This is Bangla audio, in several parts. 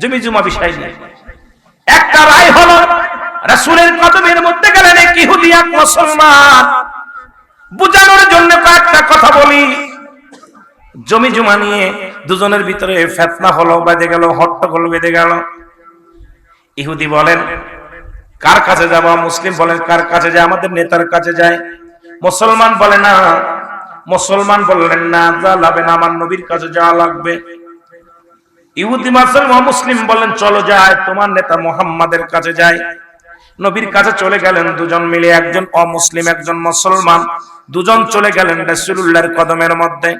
জমি জুমা বিষয় নিয়ে। একটা রায় হলো, রাসূলের কদমের মধ্যে গেলেন এক ইহুদি মুসলমান। বুঝানোর জন্য কয়েকটা কথা বলি। জমি জমা নিয়ে দুজনের ভিতরে ফেতনা হলো, বেঁধে গেল, হট্টগোল বেঁধে গেল। ইহুদি বলেন, কার কাছে যাব? মুসলিম বলেন, কার কাছে যায়? আমাদের নেতার কাছে যায়। মুসলমান বলে, না। মুসলমান বললেন, না, যা লাগবে না, আমার নবীর কাছে যাওয়া লাগবে। ইহুদি মুসলমান মুসলিম বলেন, চলো যায় তোমার নেতা মোহাম্মদের কাছে যায় নবীর কাছে চলে গেলেন দুজন মিলে, একজন অমুসলিম, একজন মুসলমান। দুজন চলে গেলেন রাসূলুল্লাহর কদমের মধ্যে।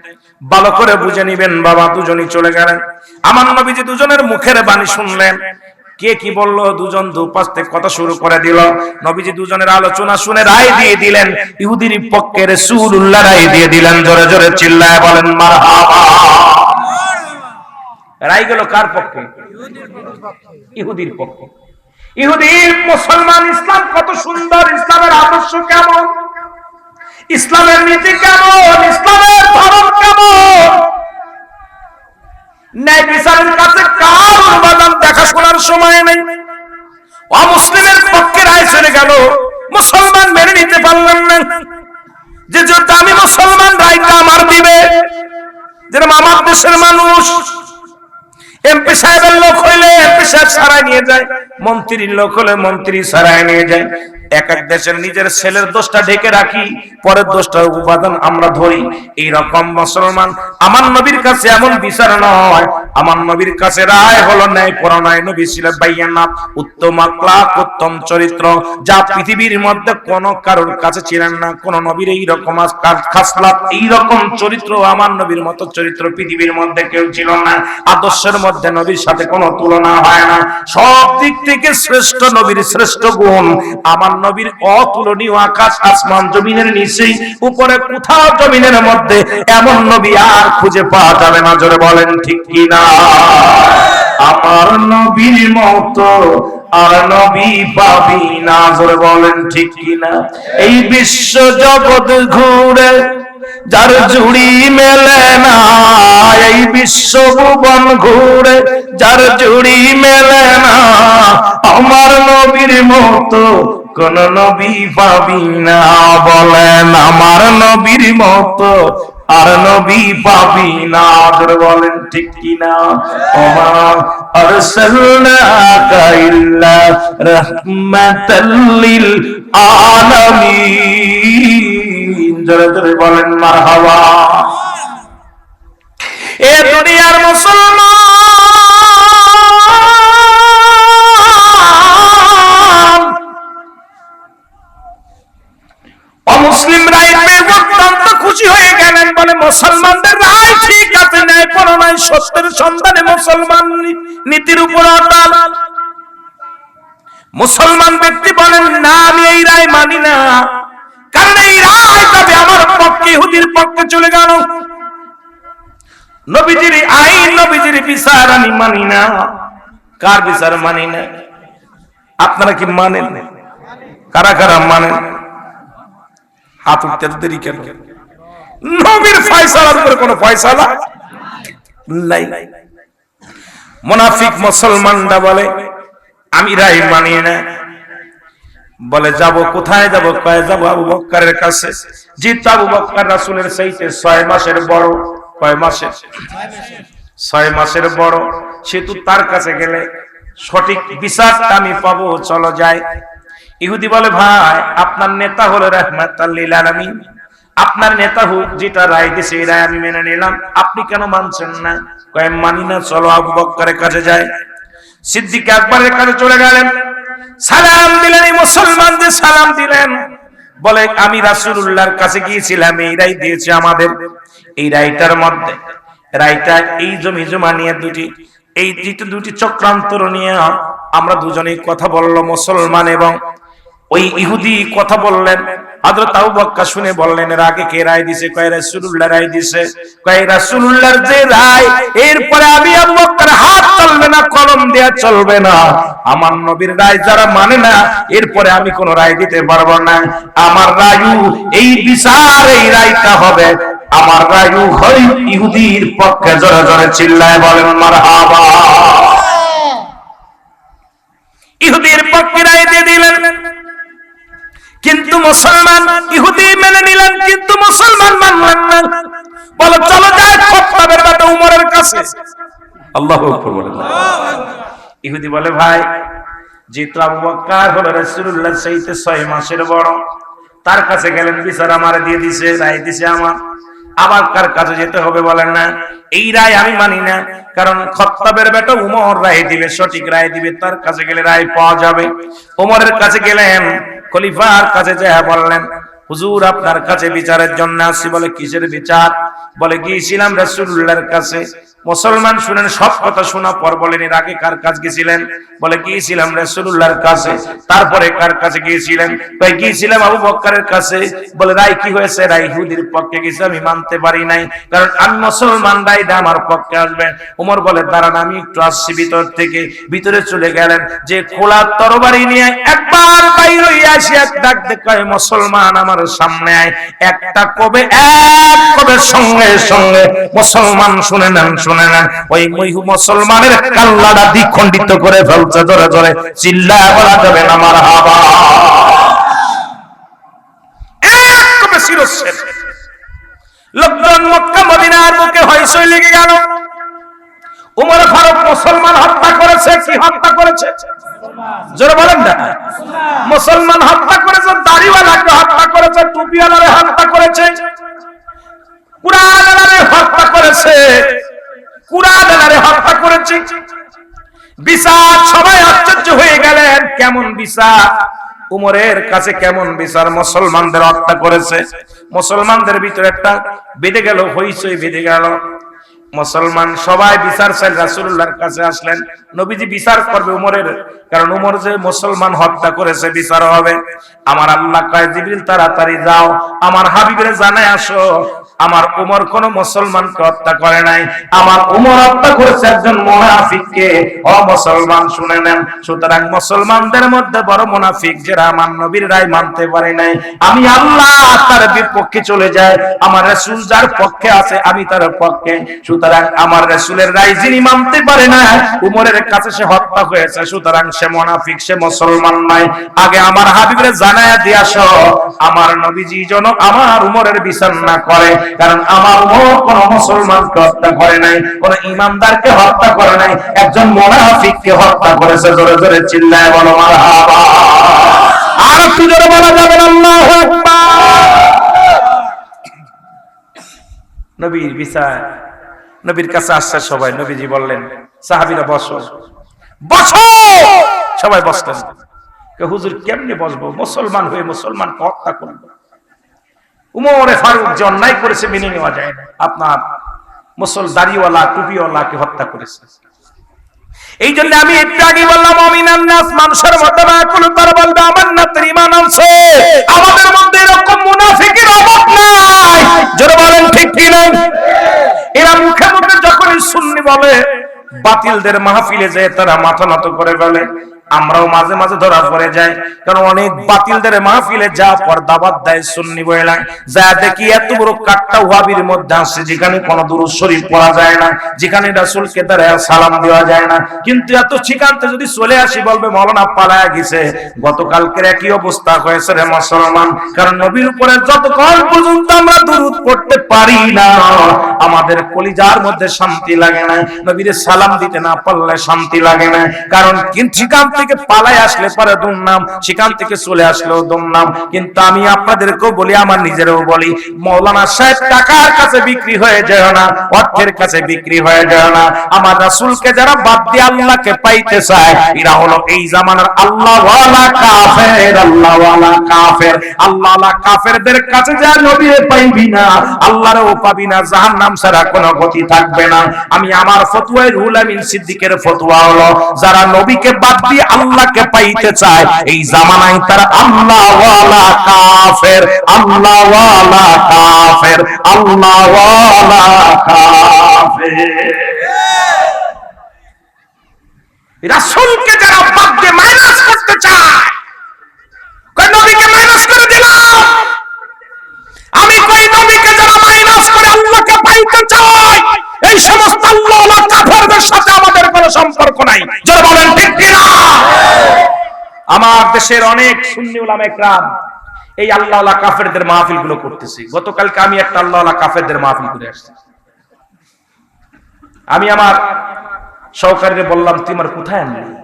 ভালো করে বুঝে নিবেন, বাবা, দুজনই চলে গেলেন। আমার নবীজি দুজনের মুখের বাণী শুনলেন। কে কি বলল? দুজন দুপাশ থেকে কথা শুরু করে দিল। নবীজি দুজনের আলোচনা শুনে রায় দিয়ে দিলেন। ইহুদির পক্ষে রাসূলুল্লাহ রায় দিয়ে দিলেন। জোরে জোরে চিল্লায় বলেন, মারহাবা। রায় গেল কার পক্ষে? ইহুদির পক্ষে। ইহুদির মুসলমান ইসলাম কত সুন্দর, ইসলামের আদর্শ কেমন? ইসলামের নীতি কেমন? ইসলামের ধর্ম কেমন? কাছে দেখাশোনার সময় নেই? অমুসলিমের পক্ষে রায় চলে গেল। মুসলমান মেনে নিতে পারলেন না। যে আমি মুসলমান, রায়টা আমার দিবে। যেরকম আমার দেশের মানুষ এমপি সাহেবের লোক হইলে এমপি সাহেব সারাই নিয়ে যায়, মন্ত্রীর লোক হলে মন্ত্রী সারাই নিয়ে যায়। এক এক দেশের নিজের ছেলের দোষটা ঢেকে রাখি, পরের দোষটা উপাদান আমরা ধরি। এই মুসলমান, আমার নবীর কাছে এমন বিচার নয়। আমার নবীর কাছে রায় হলো ন্যায় নবী ছিল বাইয়ানাত উত্তম উত্তম চরিত্র, যা পৃথিবীর মধ্যে কোন কারোর কাছে ছিলেন না, কোন নবীর খাসলাত চরিত্র আমার নবীর মতো চরিত্র পৃথিবীর মধ্যে কেউ ছিল না। আদর্শের মধ্যে নবীর সাথে কোনো তুলনা হয় না। সব দিক থেকে শ্রেষ্ঠ নবীর শ্রেষ্ঠ গুণ, আমার নবীর অতুলনীয় আকাশ আসমান জমিনের নিচেই, উপরে কোথাও জমিনের মধ্যে এমন নবী আর খুঁজে পাওয়া যাবে না। জোরে বলেন, ঠিক আমার নবীর মতো আর নবী পাবি না। জোরে বলেন, ঠিক না এই বিশ্ব জগৎ ঘুরে যার জুড়ি মেলে না, এই বিশ্ব ভুবন ঘুরে যার জুড়ি মেলে না, আমার নবীর মতো কোন নবী পাবি না বলেন, আমার নবীর মতো আর নবী পাবি না। আদর বলেন, ঠিক কিনা ওমা আরসালনাকা ইল্লা রাহমাতাল লিল আলামিন। জোরে জোরে বলেন, মারহাবা। এ দুনিয়ার মুসলমান অমুসলিম রায় পেয়ে অত্যন্ত খুশি হয়ে গেলেন মুসলমানদের রায় ঠিক আছে, ন্যায় পরনায় সত্যের মুসলমান নীতির উপর মুসলমান ব্যক্তি বলেন, না, আমি এই রায় মানি না। কারণ এই রায় তবে আমার পক্ষে, ইহুদির পক্ষে চলে গেল। নবীজির আইন, নবীজির বিচার আমি মানি না। কার বিচার মানি না? আপনারা কি মানেন? কারা কারা মানেন? হাত উঠতে দেরি কেন? নবীর ফয়সালার উপরে কোনো ফয়সালা নাই। মুনাফিক মুসলমানরা বলে, আমি রাই মানি না। বলে, যাব কোথায়? যাব কয়ে? যাব আবু বক্কারের কাছে। জিত আবু বক্কার রাসূলের চাইতে ছয় মাসের বড়। কয় মাসের? ছয় মাসের বড়। সেতু তার কাছে গেলে সঠিক বিচারটা আমি পাবো। চলো যাই। ইহুদি বলে, ভাই, আপনার নেতা হলো আলামিন। আপনার নেতা হোক যেটা রায় দিছে, এই রায় আমি মেনে নিলাম। আপনি কেন মানছেন না? কয়, মানি না, চলো আবু বক্করের কাছে যায় সিদ্দিক আকবরের কাছে চলে গেলেন। সালাম দিলেন মুসলমানদের, সালাম দিলেন। বলে, আমি রাসূলুল্লাহর কাছে গিয়েছিলাম, এই রায় দিয়েছে আমাদের। এই রায়টার মধ্যে, রায়টা এই জমি জমা নিয়ে দুটি, এই দুটি দুটি চক্রান্তর নিয়ে আমরা দুজনেই কথা বলল মুসলমান এবং ওই ইহুদি কথা বললেন। হযরত আবু বক্কর শুনে বললেন এর আগে কে রায় দিছে? কয় রাসূলুল্লাহ রায় দিছে? কয় রাসূলুল্লাহর যে রায়, এরপরে আমি আবু বক্কর হাত না, কলম দেয়া চলবে না। আমার নবীর রায় যারা মানে না আমি কোন রায় দিতে পারব না। আমার রায়ু এই বিচার, এই রায়টা হবে। আমার রায়ু হয় ইহুদির পক্ষে জোরে জোরে চিল্লায় বলেন, মারহাবা। ইহুদির পক্ষে রায় দিয়ে দিলেন। কিন্তু মুসলমান ইহুদি মেনে নিলেন, কিন্তু মুসলমান মানলেন না। বলো, চলো যাই খত্তাবের উমরের কাছে। আল্লাহ আকবার ইহুদি বলে, ভাই যেহেতু আবু বকর হলো রাসূলুল্লাহ সেইতে ছয় মাসের বড়। তার কাছে গেলেন, বিচার আমার দিয়ে দিছে, রায় আমার। আবার কার কাছে যেতে হবে বলেন না। এই রায় আমি মানি না। কারণ খত্তাবের বেটা উমর রায় দিবে, সঠিক রায় দিবে, তার কাছে গেলে রায় পাওয়া যাবে। উমরের কাছে গেলেন, খলিফার কাছে যা বললেন, হুজুর, আপনার কাছে বিচারের জন্য আসছি। বলে, কিসের বিচার? বলে, গিয়েছিলাম রাসূলুল্লাহর কাছে। মুসলমান শুনেন, সব কথা শোনা পর বলেন, এর আগে কার কাছে গেছিলেন বলে, গিয়েছিলাম রাসূলুল্লাহর কাছে। তারপরে কার কাছে গিয়েছিলেন? ভাই গিয়েছিলাম আবু বকরের কাছে। বলে রাই কি হয়েছে? রাই ইহুদির পক্ষে গেছে আমি মানতে পারি নাই। কারণ আমি মুসলমান রাইটা আমার পক্ষে আসবে। উমর বলে, দাঁড়ান, আমি একটু আসছি ভিতর থেকে। ভিতরে চলে গেলেন। যে খোলা তরবারি নিয়ে একবার বাইর হইয়া আসি, এক ডাক দেখায় মুসলমান আমার সামনে আয়। একটা কবে, এক কবে, সঙ্গে সঙ্গে, মুসলমান শুনে নেন, শুনে নেন ওই মুসলমানের কাল্লাটা দ্বিখণ্ডিত করে ফেলছে ধরে ধরে চিল্লা যাবে আমার হাবা মুসলমান হত্যা করেছে দাড়িওয়ালাকে হত্যা করেছে? টুপিওয়ালারে হত্যা করেছে কুরআনারে হত্যা করেছে। কুরআনারে হত্যা করেছে। বিচার, সবাই আশ্চর্য হয়ে গেলেন, কেমন বিচার? উমরের কাছে কেমন বিচার? মুসলমানদের হত্যা করেছে। মুসলমানদের ভিতরে একটা বেঁধে গেল, হইচই বেঁধে গেল। মুসলমান সবাই বিচার চাই রাসূলুল্লাহর কাছে আসলেন। নবীজি বিচার করবে উমরের, কারণ উমর যে মুসলমান হত্যা করেছে, বিচার হবে। আমার আল্লাহ কয়, জিবরিল, তাড়াতাড়ি যাও। আমার হাবিবের জানায় আসো। আমার উমর কোন মুসলমানকে হত্যা করে নাই। আমার উমর হত্যা করেছে একজন মুনাফিককে। ও মুসলমান, শুনে নেন। সুতরাং মুসলমানদের মধ্যে বড় মুনাফিক যারা আমার নবীর রায় মানতে পারে নাই। আমি আল্লাহ তার বিপক্ষে চলে যায় আমার রাসূল যার পক্ষে আছে, আমি তার পক্ষে। সুতরাং আমার রাসূলের রায় যিনি মানতে পারে না, উমরের কাছে সে হত্যা হয়েছে, সুতরাং সে মুনাফিক, সে মুসলমান নয়। আগে আমার আমার নবীজি আমার উমরের বিচার না করে, কারণ আমার উমর কোন হত্যা করে নাই, কোন ইমানদারকে হত্যা করে নাই, একজন মুনাফিককে হত্যা করেছে, জোরে জোরে চিল্লায় বলো, মারহাবা। আর জোরে বলা যাবে আল্লাহু আকবার। নবীর বিচার নবীর কাছে আসছে সবাই, নবীজি বললেন, সাহাবীরা বসো। বসো! সবাই বসলেন। হুজুর, কেমনে বসবো? মুসলমান হয়ে মুসলমানকে হত্যা করব। উমরে ফারুক যে অন্যায় করেছে, মেনে নেওয়া যায় আপনার মুসল দাড়িওয়ালা টুপিওয়ালাকে হত্যা করেছে। এই জন্য আমি একটু আগে বললাম অমিনান নাস মানুষের না কোনো তারা বলবে আমার না তোর ইমান আছে আমাদের মধ্যে এরকম মুনাফিকের অভাব নাই। জোরে বলেন, ঠিক কি না এরা মুখে মুখে যখনই সুন্নি বলে বাতিলদের মাহফিলে যায় তারা মাথা নত করে ফেলে। আমরাও মাঝে মাঝে ধরা পড়ে যাই। কারণ অনেক বাতিলদের মাহফিলে যা পর্দাবাদ দেয় সুন্নি বইলা যা দেখি এত বড় কাটটা ওয়াবির মধ্যে আসছে, যেখানে কোনো দুরুদ শরীফ পড়া যায় না, যেখানে রাসূলকে দাঁড়ায় সালাম দেওয়া যায় না। কিন্তু এত ঠিকানতে যদি চলে আসি, বলবে মৌলানা পালায়া গেছে। গতকালকের একই অবস্থা হয়েছে রে মুসলমান। কারণ নবীর উপরে যতক্ষণ পর্যন্ত আমরা দুরুদ পড়তে পারি না, আমাদের কলিজার মধ্যে শান্তি লাগে না। নবীর সালাম দিতে না পারলে শান্তি লাগে না। কারণ কিন্তু সেখান থেকে পালাই আসলে পরে দুর্নাম সেখান থেকে চলে আসলেও দুর্নাম কিন্তু আমি আপনাদেরকেও বলি, আমার নিজেরও বলি, মৌলানা সাহেব টাকার কাছে বিক্রি হয়ে যায় না, অর্থের কাছে বিক্রি হয়ে যায় না। আমার রাসূলকে যারা বাদ দিয়ে আল্লাহকে পাইতে চায়, এরা হলো এই জামানার আল্লাহ কাফের আল্লাহ কাফের। আল্লাহ কাফেরদের কাছে যা নবী পাইবি না আল্লাহরও পাবি না, জাহান্নাম ছাড়া কোনো গতি থাকবে না। আমি আমার ফতোয়ায় রুহুল আমিন সিদ্দিকের ফতোয়া হলো, যারা নবীকে বাদ দিয়ে আল্লাহকে পাইতে চায়। এই জামানায় তারা আল্লাহওয়ালা কাফের আল্লাহওয়ালা কাফের আল্লাহওয়ালা কাফের। রাসূলকে যারা বাদ দিয়ে মাইনাস করতে চায় কই নবীকে মাইনাস করে দিলাম। আমি কই, নবীকে যারা মাইনাস করে আল্লাহকে পাইতে চাই এই সমস্ত আল্লাহ কাফেরদের সাথে সম্পর্ক নাই। যারা বলেন, ঠিক কিনা? আমার দেশের অনেক সুন্নি উলামা একরাম এই আল্লাহ আল্লাহ কাফেরদের মাহফিলগুলো করতেছি। গতকালকে আমি একটা আল্লাহ আল্লাহ কাফেরদের মাহফিল করে আসছি। আমি আমার সহকারীরে বললাম, তুই আমার কোথায় আনলি?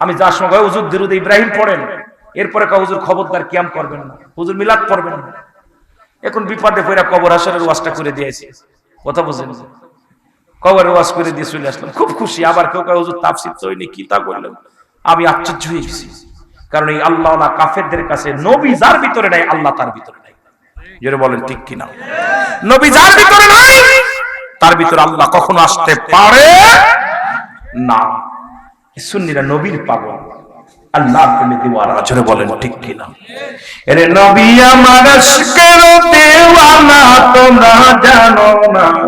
আমি যার সঙ্গে হুজুর দিরুদ ইব্রাহিম পড়েন। এরপরে কা হুজুর খবরদার কিয়াম করবেন না। হুজুর মিলাদ করবেন না। এখন বিপদে পড়া কবর আসরের ওয়াজটা করে দিয়েছে। কথা বুঝেন? কবরের ওয়াজ করে দিয়ে চলে আসলাম। খুব খুশি। আবার কেউ কেউ তাফসির তৈরি কি তা করলেন? আমি আশ্চর্য হয়ে গেছি। কারণ এই আল্লাহ কাফেরদের কাছে, নবী যার ভিতরে নাই, আল্লাহ তার ভিতরে নাই। জোরে বলেন, ঠিক কিনা? নবী যার ভিতরে নাই, তার ভিতরে আল্লাহ কখনো আসতে পারে না। সুন্নিরা নবীর পাগল। আল্লাহ বলেন, ঠিক কিনা? এরে নবী আমার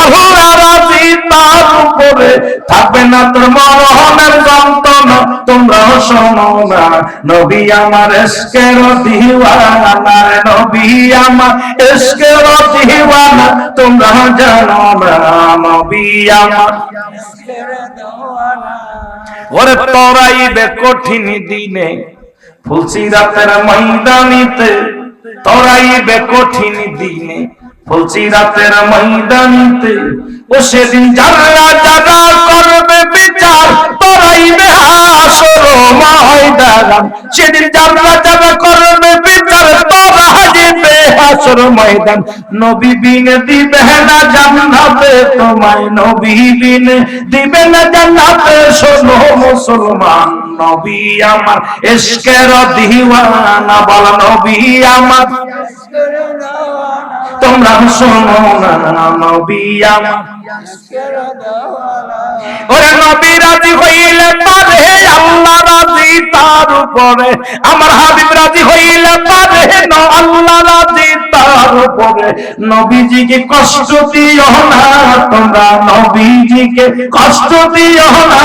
আল্লাহ রাজি তার উপরে। থাকবে না তোর মরহমের যন্ত্রণা, তোমরা শোনো না। নবী আমার এসকের দিওয়ানা নবী আমার এসকের দিওয়ানা, তোমরা জানো না, নবী আমার ওরে তরাইবে কঠিন দিনে ফুলসি রাতের ময়দানিতে তরাইবে কঠিন দিনে। ফুলসি রাতের ময়দানিতে ও সেদিন যারা যারা করবে বিচার, তরাইবে হাসর ময়দান। সেদিন যারা যারা করবে বিচার তোরা হাজিবে হাসর ময়দান। নবী বিনে দিবে না জান্নাতে, তোমায় নবী বিনে দিবে না জান্নাতে। শোনো মুসলমান নবী আমার। এসকের দিওয়ানা বল নবী আমার। তোমরা শোনো না, নবী আমার। ওরে নবী রাজি হইলে পারে, আল্লাহ রাজি তার উপরে। আমার হাবিব রাজি হইলে পারে নবীজিকে কষ্ট দিও না তোমরা, নবীজিকে কষ্ট দিও না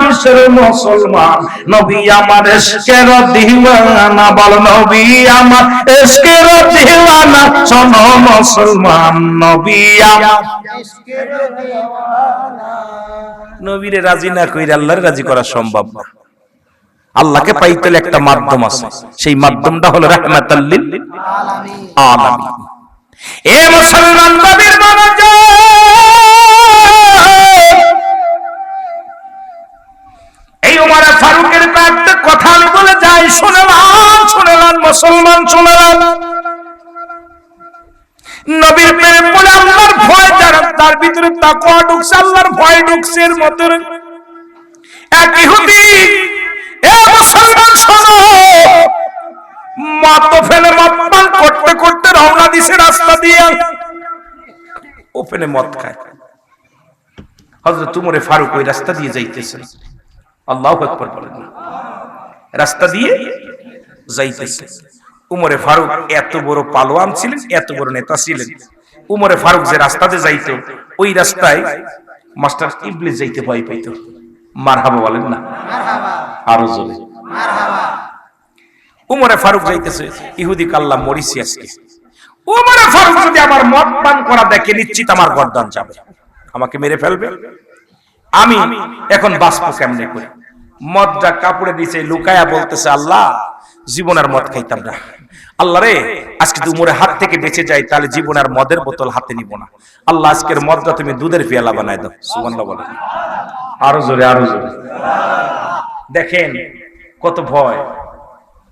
বিশ্বের মুসলমান। নবী আমার এসকের দিওয়ানা, বল নবী আমার এসকের দিওয়ানা, শোনো মুসলমান, নবী আমার নবীরে রাজি না কইরে আল্লাহর রাজি করা সম্ভব না। আল্লাহকে পাইতে একটা মাধ্যম আছে। সেই মাধ্যমটা হলো রাহমাতাল্লিল আলামিন। এ মুসলমান মনোযোগ এই উমারে ফারুকের কয়েকটা কথা আমি বলে যাই। শুনলাম শুনলাম মুসলমান শুনলাম নবীর প্রেমে পড়ে আল্লাহর ভয়, যারা তার ভিতরে তাকওয়া ঢুকছে, আল্লাহর ভয় ঢুকছে এর মধ্যে। এক ইহুদি, এ মুসলমান, শোনো মত ফেলে ওপেনে মদ খায়। হযরত উমরে ফারুক ওই রাস্তা দিয়ে যাইতেছেন আল্লাহু আকবার বলেন না। রাস্তা দিয়ে যাইতেছে। উমরে ফারুক এত বড় পালোয়ান ছিলেন এত বড় নেতা ছিলেন। উমরে ফারুক যে রাস্তাতে যাইতো ওই রাস্তায় মাস্টার ইবলিস যাইতে ভয় পাইতো। মারহাবা বলেন না। আরও জোরে। উমরে ফারুক যাইতেছে ইহুদি কাল্লা মরিসি আজকে। উমরে ফারুক যদি আমার মদ পান করা দেখে নিশ্চিত আমার গর্দান যাবে। আমাকে মেরে ফেলবে। আমি এখন বাঁচবো কেমনে করে? মদটা কাপড়ে দিছে লুকায়া বলতেছে আল্লাহ জীবনের মদ খাইতাম না। আল্লাহ রে আজকে উমরে হাত থেকে বেঁচে যাই তাহলে জীবন আর মদের বোতল হাতে নিব না। আল্লাহ আজকের মদটা তুমি দুধের পেয়ালা বানাই দাও। সুবহানাল্লাহ বলে। আরও জোরে আরও জোরে। দেখেন কত ভয়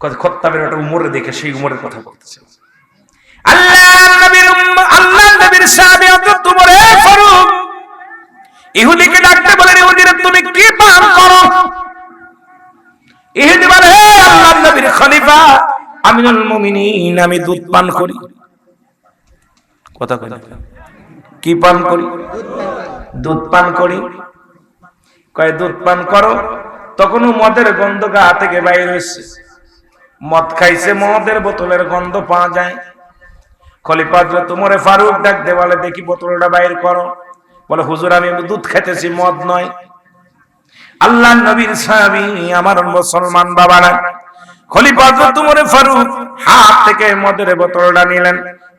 কত খত্তাবের একটা উমরে দেখে সেই উমরের কথা বলতেছে। আল্লাহ আল্লাহ নবীর ইহুদিকে ডাকতে তুমি কি পান করো? ইহুদি বলে, হে নবীর খলিফা মুমিনিন, আমি দুধ পান করি। কথা কই কি পান করি? দুধ পান করি। কয়, দুধ পান করো? তখনও মদের গন্ধ গা থেকে বাইরে হয়েছে মদ খাইছে, মদের বোতলের গন্ধ পাওয়া যায়। খলিফা তোমারে ফারুক ডাক দেওয়ালে দেখি বোতলটা বাইর করো। বলে, হুজুর, আমি দুধ খেতেছি, মদ নয়। আল্লাহ নবীর স্বামী আমার মুসলমান বাবারা, খলিফা তোমরে ফারুক হাত থেকে মদের বোতলটা নিলেন,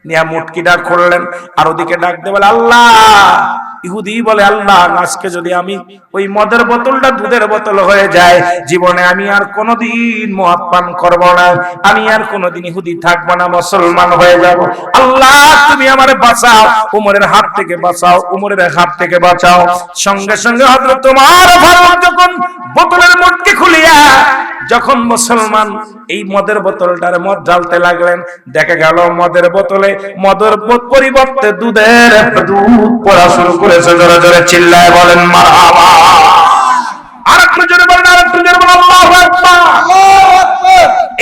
নিয়ে মুটকিটা খুললেন, আর ওদিকে ডাক দিয়ে বলে, আল্লাহ ইহুদি বলে, আল্লাহ, আজকে যদি আমি ওই মদের বোতলটা দুধের বোতল হয়ে যায়, জীবনে আমি আর কোনোদিন মদ পান করব না, আমি আর কোনোদিন ইহুদি থাকব না, মুসলমান হয়ে যাব। আল্লাহ, তুমি আমার বাঁচাও, উমরের হাত থেকে বাঁচাও, উমরের হাত থেকে বাঁচাও। সঙ্গে সঙ্গে হযরত তোমার যখন বোতলের মুটকি খুলিয়া যখন মুসলমান এই মদের বোতলটার মদ ঢালতে লাগলেন, দেখা গেল মদের বোতলে মদের পরিবর্তে দুধের দুধ পড়া শুরু করেছে। জোরে জোরে চিল্লায় বলেন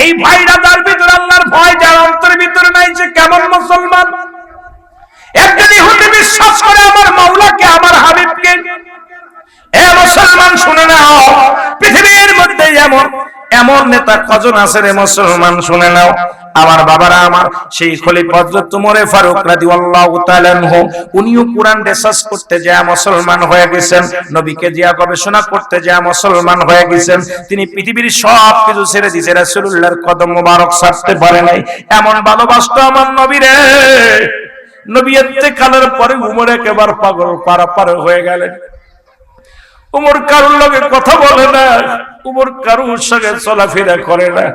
এই ভাইরা তার ভিতরে আল্লাহর ভয়, যার ভিতরে নাই যে কেমন মুসলমান। একজন ইহুদি বিশ্বাস করে, আমার মাওলাকে, আমার হাবিবকে এ মুসলমান শুনে নাও, পৃথিবীর মধ্যে এমন। এমন নেতা কজন শুনে নাও। আমার বাবারা আমার সেই ফারুক উনিও করতে মুসলমান হয়ে গেছেন। নবীকে গবেষণা করতে মুসলমান হয়ে গেছেন। তিনি পৃথিবীর সব কিছু ছেড়ে কদম মোবারক পারে নাই। এমন আমার কালের পরে উমর পাগল পারা পার হয়ে গেলেন। উমর কারুর লগে কথা বলে না। উমর কারুর সঙ্গে চলাফেরা করে না।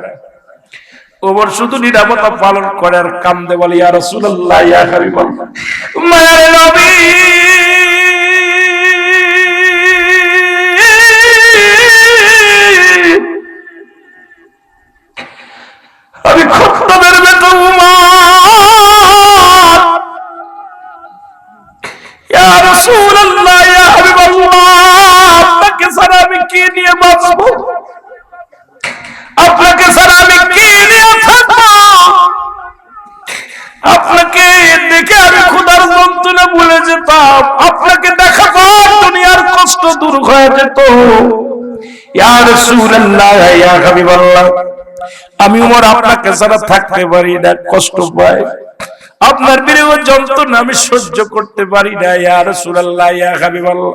উমর শুধু নিরাপত্তা পালন করে আর কান্দে বলে, ইয়া রাসূলুল্লাহ আমি ছাড়া আমি কি নিয়ে আপনাকে ছাড়া আমি কি নিয়ে থাকব? আপনাকে দেখে আমি ক্ষুধার যন্ত্রণা ভুলে যেতাম। আপনাকে দেখা পর দুনিয়ার কষ্ট দূর হয়ে যেত। আমি উমর আপনাকে ছাড়া থাকতে পারি না, কষ্ট পাই। আপনার বিরহ যন্ত্রণা আমি সহ্য করতে পারি না, ইয়া রাসূলুল্লাহ, ইয়া হাবিবাল্লাহ।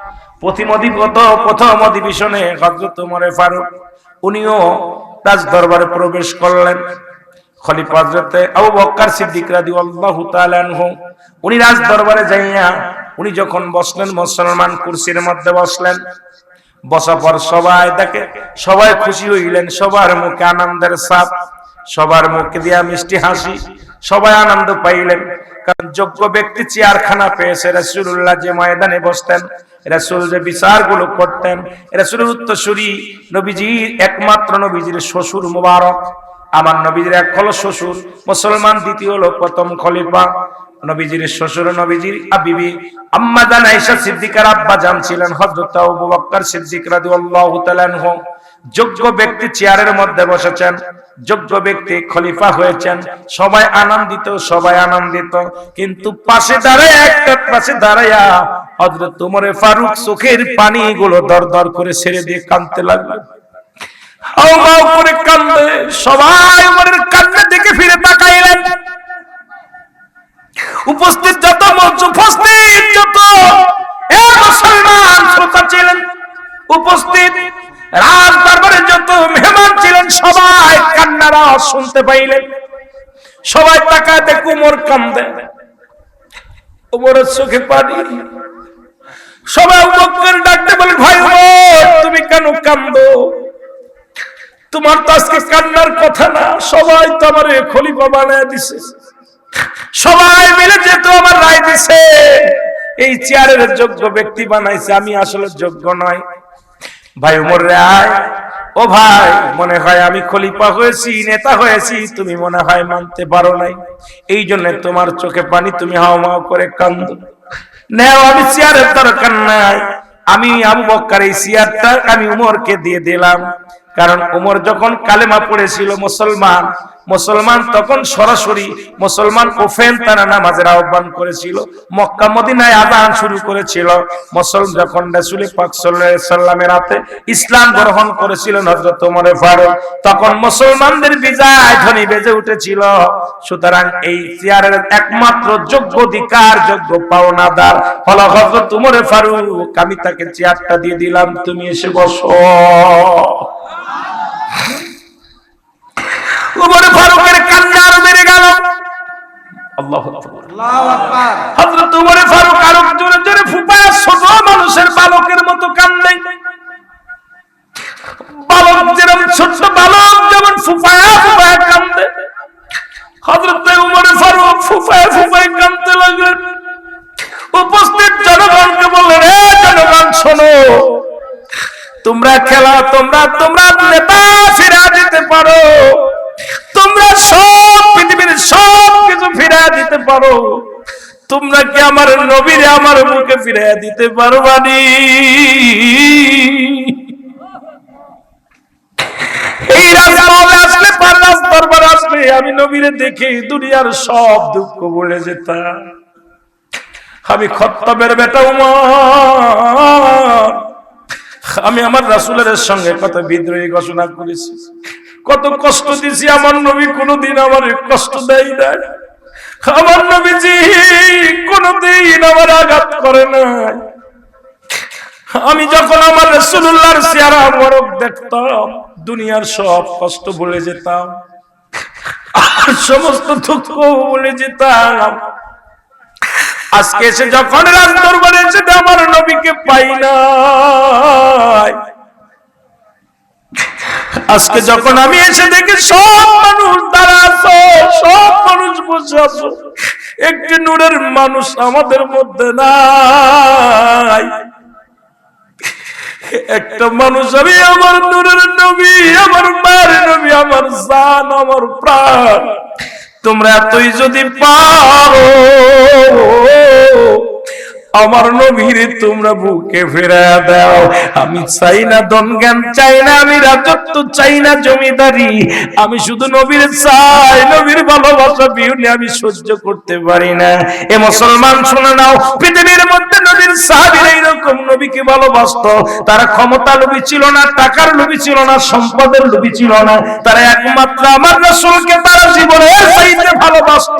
প্রথম অধিপত প্রথম অধিবেশনে হযরত ওমর ফারুক, উনিও রাজ দরবারে প্রবেশ করলেন। খলিফা হযরতে আবু বকর সিদ্দিক রাদিয়াল্লাহু তাআলা উনি রাজ দরবারে যাইয়া, উনি যখন বসলেন, মুসলমান কুরসির মধ্যে বসলেন। বসা পর সবাই দেখে, সবাই খুশি হইলেন, সবার মুখে আনন্দের সাপ সবার মুখে দিয়া মিষ্টি হাসি, সবাই আনন্দ পাইলেন। কারণ যোগ্য ব্যক্তি চেয়ারখানা পেয়েছে, রাসূলুল্লাহ যে ময়দানে বসতেন, রাসূল যে বিচারগুলো করতেন, রাসূলের উত্তরসূরি নবীজির একমাত্র নবীজির শ্বশুর মুবারক, আমার নবীজির এক হলো শ্বশুর, মুসলমান দ্বিতীয় হলো প্রথম খলিফা, নবীজির শ্বশুর নবীজির আবিবি আম্মা জান আয়েশা সিদ্দিকার আব্বা জান ছিলেন হযরত আবু বকর সিদ্দিক রাদিয়াল্লাহু তাআলা যোগ্য ব্যক্তি চেয়ারের মধ্যে বসেছেন যোগ্য ব্যক্তি খলিফা হয়েছেন। সবাই আনন্দিত সবাই আনন্দিত। কিন্তু পাশে দাঁড়ায় একটা, পাশে দাঁড়ায়া হযরত ওমর ফারুক চোখের পানিগুলো দর দর করে ছেড়ে দিয়ে কাঁদতে তাকাইলেন। উপস্থিত যত মঞ্চ, উপস্থিত যত মুসলমান ছিলেন, উপস্থিত রাজ দরবারে যত মেহমান ছিলেন, সবাই কান্নার আওয়াজ শুনতে পাইলেন। সবাই তাকায় দেখ উমর কান্দে। উমরের চোখে পানি। সবাই উমর ডাকতে বলেন ভাই উমর, তুমি কেন কান্দো? তোমার তো আজকে কান্নার কথা না। সবাই তো আমার খলিফা বানায় দিছে। সবাই মিলে যেহেতু আমার রায় দিছে, এই চেয়ারের যোগ্য ব্যক্তি বানাইছে। আমি আসলে যোগ্য নয়। ভাই উমর রায় ও ভাই, মনে হয় আমি খলিফা হয়েছি, নেতা হয়েছি, তুমি মনে হয় মানতে পারো নাই। এই জন্য তোমার চোখে পানি, তুমি হাও মাও করে কান্দ। নেও, আমি চেয়ারের দরকার নাই। আমি আবু বক্কার এই চেয়ারটা আমি উমরকে দিয়ে দিলাম। কারণ উমর যখন কালেমা পড়েছিল মুসলমান মুসলমান তখন সরাসরি মুসলমান ওফেন তারা নামাজের আহ্বান করেছিল, মক্কা মদিনায় আদান শুরু করেছিল। মুসলমান যখন রাসূল পাক সাল্লামের হাতে ইসলাম গ্রহণ করেছিলেন হযরত ওমর ফারুক, তখন মুসলমানদের বিজয় ধ্বনি বেজে উঠেছিল। সুতরাং এই চেয়ারের একমাত্র যোগ্য অধিকার, যোগ্য পাওনাদার হলো হযরত ওমর ফারুক। আমি তাকে চেয়ারটা দিয়ে দিলাম, তুমি এসে বসো। উমর ফারুকের কান্না আরও বেড়ে গেল। আল্লাহু হযরত উমর ফারুক আরও জোরে জোরে ফুপায় ছোট মানুষের বালকের মতো কান্দে। বালক যেরকম ছোট বালক যেমন ফুপায় ফুপায় কান্দে। হযরত উমর ফারুক ফুপায় ফুপায় কান্দতে লাগলেন। উপস্থিত জনগণকে বললেন রে জনগণ শোনো। তোমরা খেলা তোমরা তোমরা নেতা ফিরা দিতে পারো। সব পৃথিবীর সব কিছু ফিরা দিতে পারো। তোমরা কি আমার নবীরে আমার মুখে ফিরে দিতে পারবানি এই আসলে আসলে আমি নবীরে দেখে দুনিয়ার সব দুঃখ বলে যেতাম। আমি খত্তাবের বেটা উমর। আমি আমার রাসুলের সঙ্গে কত বিদ্রোহী ঘোষণা করেছি। কত কষ্ট দিছি, আমার নবী কোনোদিন আমার কষ্ট দেয় না আমার নবীজি কোনোদিন আমার আঘাত করে না আমি যখন আমার রসুল্লাহর চেহারা বরফ দেখতাম, দুনিয়ার সব কষ্ট বলে যেতাম, আর সমস্ত দুঃখ বলে যেতাম। আজকে এসে যখন রাজ দরবারে এসে আমার নবীকে পাই না আজকে যখন আমি এসে দেখি সব মানুষ দাঁড়া আছো সব মানুষ বসে আছো একটি নূরের মানুষ আমাদের মধ্যে নাই। একটা মানুষ আমি আমার নূরের নবী আমার মায়ের নবী আমার জান আমার প্রাণ। তোমরা এতই যদি পারো আমার নবীর তোমরা বুকে ফেরা দাও। আমি চাই না দন জ্ঞান, চাই না আমি রাজত্ব, চাই না জমিদারি। আমি শুধু নবীর চাই, নবীর ভালোবাসা বিহুনে আমি সহ্য করতে পারি না। এ মুসলমান, শুনে নাও, পৃথিবীর মধ্যে নবীর সাহাবীরা এইরকম নবীকে ভালোবাসত। তারা ক্ষমতা লোভী ছিল না, টাকার লোভী ছিল না, সম্পদের লোভী ছিল না। তারা একমাত্র আমার রাসূলকে তারা জীবনের চাইতে ভালোবাসত।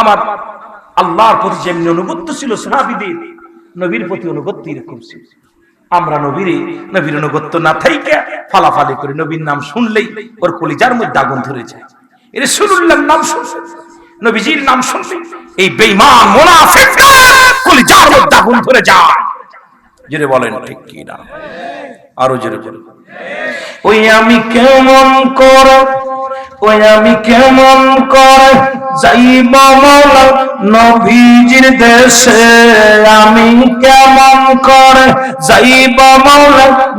আমার আল্লাহর প্রতি যেমনি অনুগত্য ছিল সাহাবিদের নবীর প্রতি অনুগত্য এরকম ছিল। আমরা নবীর নবীর অনুগত্য না থাইকে ফালাফালি করে নবীর নাম শুনলেই ওর কলিজার মধ্যে আগুন ধরে যায়। এর সুরুল্লাহ নাম শুনছে, নবীজির নাম শুনছে, এই বেঈমান মুনাফিকরা কলিজার মধ্যে আগুন ধরে যায়। জোরে বলেন, ঠিক কি না আরও জোরে বলেন। ওই আমি কেমন কর, ওই আমি কেমন কর যাইব মৌলা নবীজির দেশে? আমি কেমন কর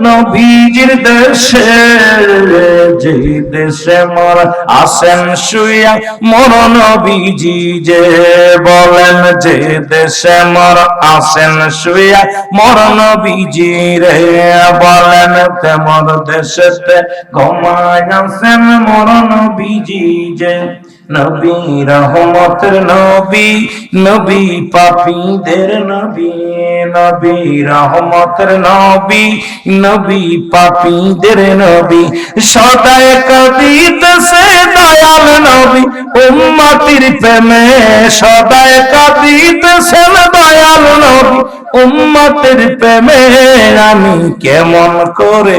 নবীজির দেশে যে দেশে মর আসেন শুইয়া মর নবীজি যে বলেন যে দেশে মর আসেন শুইয়া মর নবীজি রে বলেন তেমন দেশেতে ঘুমায় আসেন মর নবীজি যে নবী রহমতের নবী নবী পাপীদের নবী নবী রহমতের নবী নবী পাপীদের নবী। সদায় কাঁদিতেছে দয়াল নবী, উম্মতির প্রেমে সদায় কাঁদিতেছেন দয়াল নবী। উম্মতের প্রেমে আমি কেমন করে